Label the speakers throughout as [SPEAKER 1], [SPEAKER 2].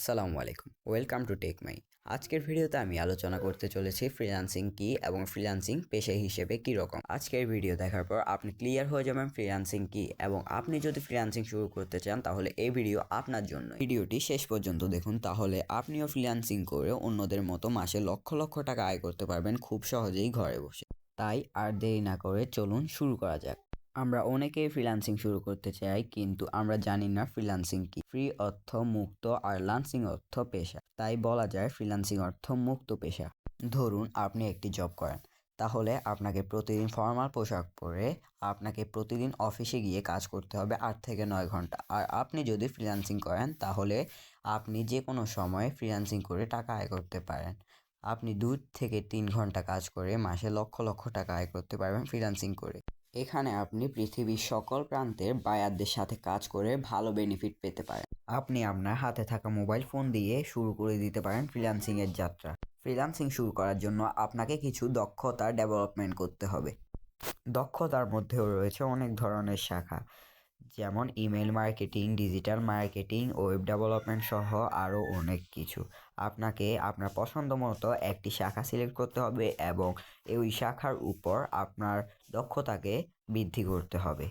[SPEAKER 1] আসসালামু আলাইকুম। Welcome to take my আজকের ভিডিওতে আমি আলোচনা করতে চলেছি ফ্রিল্যান্সিং কি এবং ফ্রিল্যান্সিং পেশা হিসেবে কি রকম। আজকের ভিডিও দেখার পর আপনি ক্লিয়ার হয়ে যাবেন ফ্রিল্যান্সিং কি এবং আপনি যদি ফ্রিল্যান্সিং শুরু করতে চান তাহলে এই ভিডিও আপনার জন্য। ভিডিওটি শেষ পর্যন্ত দেখুন তাহলে আপনিও ফ্রিল্যান্সিং করে অন্যদের মতো মাসে লক্ষ লক্ষ টাকা আয় করতে পারবেন খুব সহজেই ঘরে বসে। তাই আর দেরি না করে চলুন শুরু করা যাক। আমরা অনেকেই ফ্রিল্যান্সিং শুরু করতে চাই, কিন্তু আমরা জানি না ফ্রিল্যান্সিং কি। ফ্রি অর্থ মুক্ত, আর লান্সিং অর্থ পেশা। তাই বলা যায় ফ্রিল্যান্সিং অর্থ মুক্ত পেশা। ধরুন, আপনি একটি জব করেন। তাহলে আপনাকে প্রতিদিন ফর্মাল পোশাক পরে আপনাকে প্রতিদিন অফিসে গিয়ে কাজ করতে হবে আট থেকে নয় ঘণ্টা। আর আপনি যদি ফ্রিল্যান্সিং করেন, তাহলে আপনি যে কোনো সময় ফ্রিল্যান্সিং করে টাকা আয় করতে পারেন। আপনি দুই থেকে তিন ঘণ্টা কাজ করে মাসে লক্ষ লক্ষ টাকা আয় করতে পারবেন ফ্রিল্যান্সিং করে। এখানে আপনি পৃথিবীর সকল প্রান্তের বায়ারদের সাথে কাজ করে ভালো বেনিফিট পেতে পারেন। আপনি আপনার হাতে থাকা মোবাইল ফোন দিয়ে শুরু করে দিতে পারেন ফ্রিল্যান্সিংয়ের যাত্রা। ফ্রিলান্সিং শুরু করার জন্য আপনাকে কিছু দক্ষতা ডেভেলপমেন্ট করতে হবে। দক্ষতার মধ্যেও রয়েছে অনেক ধরনের শাখা। যেমন email marketing, digital marketing, web development সহ আরও অনেক কিছু। আপনাকে আপনার পছন্দ মতো একটি শাখা সিলেক্ট করতে হবে এবং ওই শাখার উপর আপনার দক্ষতাকে বৃদ্ধি করতে হবে।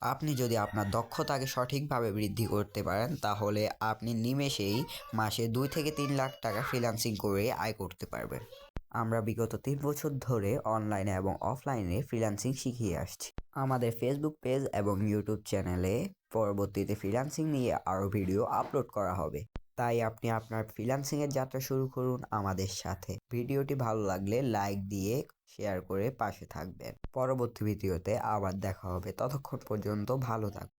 [SPEAKER 1] আপনি যদি আপনার দক্ষতাকে সঠিকভাবে বৃদ্ধি করতে পারেন, তাহলে আপনি নিমেষেই মাসে দুই থেকে তিন লাখ টাকা ফ্রিল্যান্সিং করে আয় করতে পারবেন। আমরা বিগত তিন বছর ধরে অনলাইনে এবং অফলাইনে ফ্রিল্যান্সিং শিখিয়ে আসছি। আমাদের ফেসবুক পেজ এবং ইউটিউব চ্যানেলে পরবর্তীতে ফ্রিল্যান্সিং নিয়ে আরও ভিডিও আপলোড করা হবে। তাই আপনি আপনার ফ্রিল্যান্সিংয়ের যাত্রা শুরু করুন আমাদের সাথে। ভিডিওটি ভালো লাগলে লাইক দিয়ে শেয়ার করে পাশে থাকবেন। পরবর্তী ভিডিওতে আবার দেখা হবে। ততক্ষণ পর্যন্ত ভালো থাকুন।